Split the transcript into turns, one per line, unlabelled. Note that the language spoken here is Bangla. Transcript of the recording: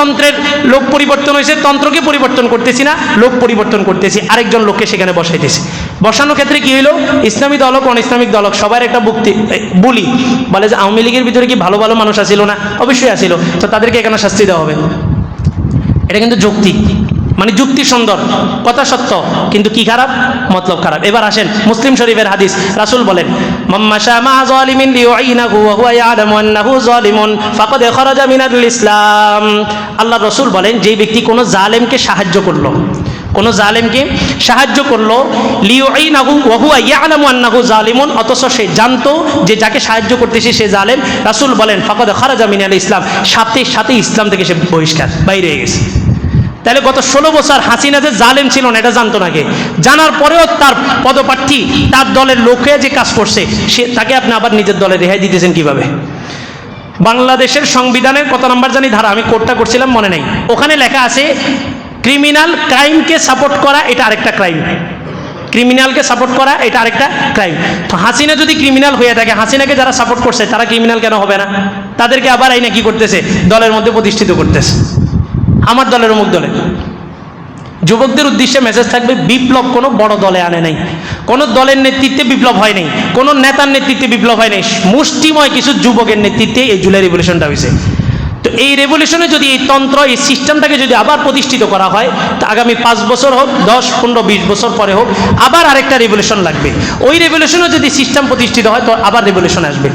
তন্ত্রের লোক পরিবর্তন হয়েছে, তন্ত্রকে পরিবর্তন করতেছি না, লোক পরিবর্তন করতেছি, আরেকজন লোককে সেখানে বসাইতেছি। বসানোর ক্ষেত্রে কি হইল? ইসলামী দলক অন ইসলামিক দলক, সবার একটা বুক্তি বলি, বলে যে আওয়ামী লীগের ভিতরে কি ভালো ভালো মানুষ আসিল না? অবশ্যই আসিল তো তাদেরকে এখানে শাস্তি দেওয়া হবে। এটা কিন্তু যুক্তি মানে যুক্তি সুন্দর, কথা সত্য, কিন্তু কি খারাপ? মতলব খারাপ। এবার আসেন মুসলিম শরীফের হাদিস। রাসূল বলেন ইসলাম। আল্লাহ রসুল বলেন যে ব্যক্তি কোনো জালেমকে সাহায্য করল, কোন জালেমকে সাহায্য করল জালিমুন, অথচ সে জানতো যে যাকে সাহায্য করতেছে সে জালেম। রাসুল বলেন, ফাকাদ খারাজা মিনাল ইসলাম। সাথে সাথে ইসলাম থেকে সে বহিষ্কার, বাইরে গেছে। তাহলে গত ষোলো বছর হাসিনা যে জালেম ছিল না, এটা জানতো নাকি জানার পরেও তার পদপ্রার্থী, তার দলের লোকে যে কাজ করছে, সে, তাকে আপনি আবার নিজের দলে রেহাই দিতেছেন কীভাবে? বাংলাদেশের সংবিধানের কত নাম্বার জানি, ধারা, আমি কোর্টটা করছিলাম, মনে নেই। ওখানে লেখা আছে, ক্রিমিনাল ক্রাইমকে সাপোর্ট করা, এটা আরেকটা ক্রাইম। ক্রিমিনালকে সাপোর্ট করা, এটা আরেকটা ক্রাইম। তো হাসিনা যদি ক্রিমিনাল হয়ে থাকে, হাসিনাকে যারা সাপোর্ট করছে, তারা ক্রিমিনাল কেন হবে না? তাদেরকে আবার আইনা কি করতেছে, দলের মধ্যে প্রতিষ্ঠিত করতেছে। আমার দলের অমুক দলে। যুবকদের উদ্দেশ্যে মেসেজ থাকবে, বিপ্লব কোনো বড় দলে আনে নাই। কোনো দলের নেতৃত্বে বিপ্লব হয় নাই, কোনো নেতার নেতৃত্বে বিপ্লব হয় নাই। মুষ্টিময় কিছু যুবকের নেতৃত্বে এই জুলাই রেভলিউশনটা হয়েছে। তো এই রেভলিউশনে যদি এই তন্ত্র, এই সিস্টেমটাকে যদি আবার প্রতিষ্ঠিত করা হয়, তা আগামী পাঁচ বছর হোক, দশ, পনেরো, বিশ বছর পরে হোক, আবার আরেকটা রেভলিউশন লাগবে। ওই রেভলিউশনে যদি সিস্টেম প্রতিষ্ঠিত হয়, তো আবার রেভলিউশন আসবে।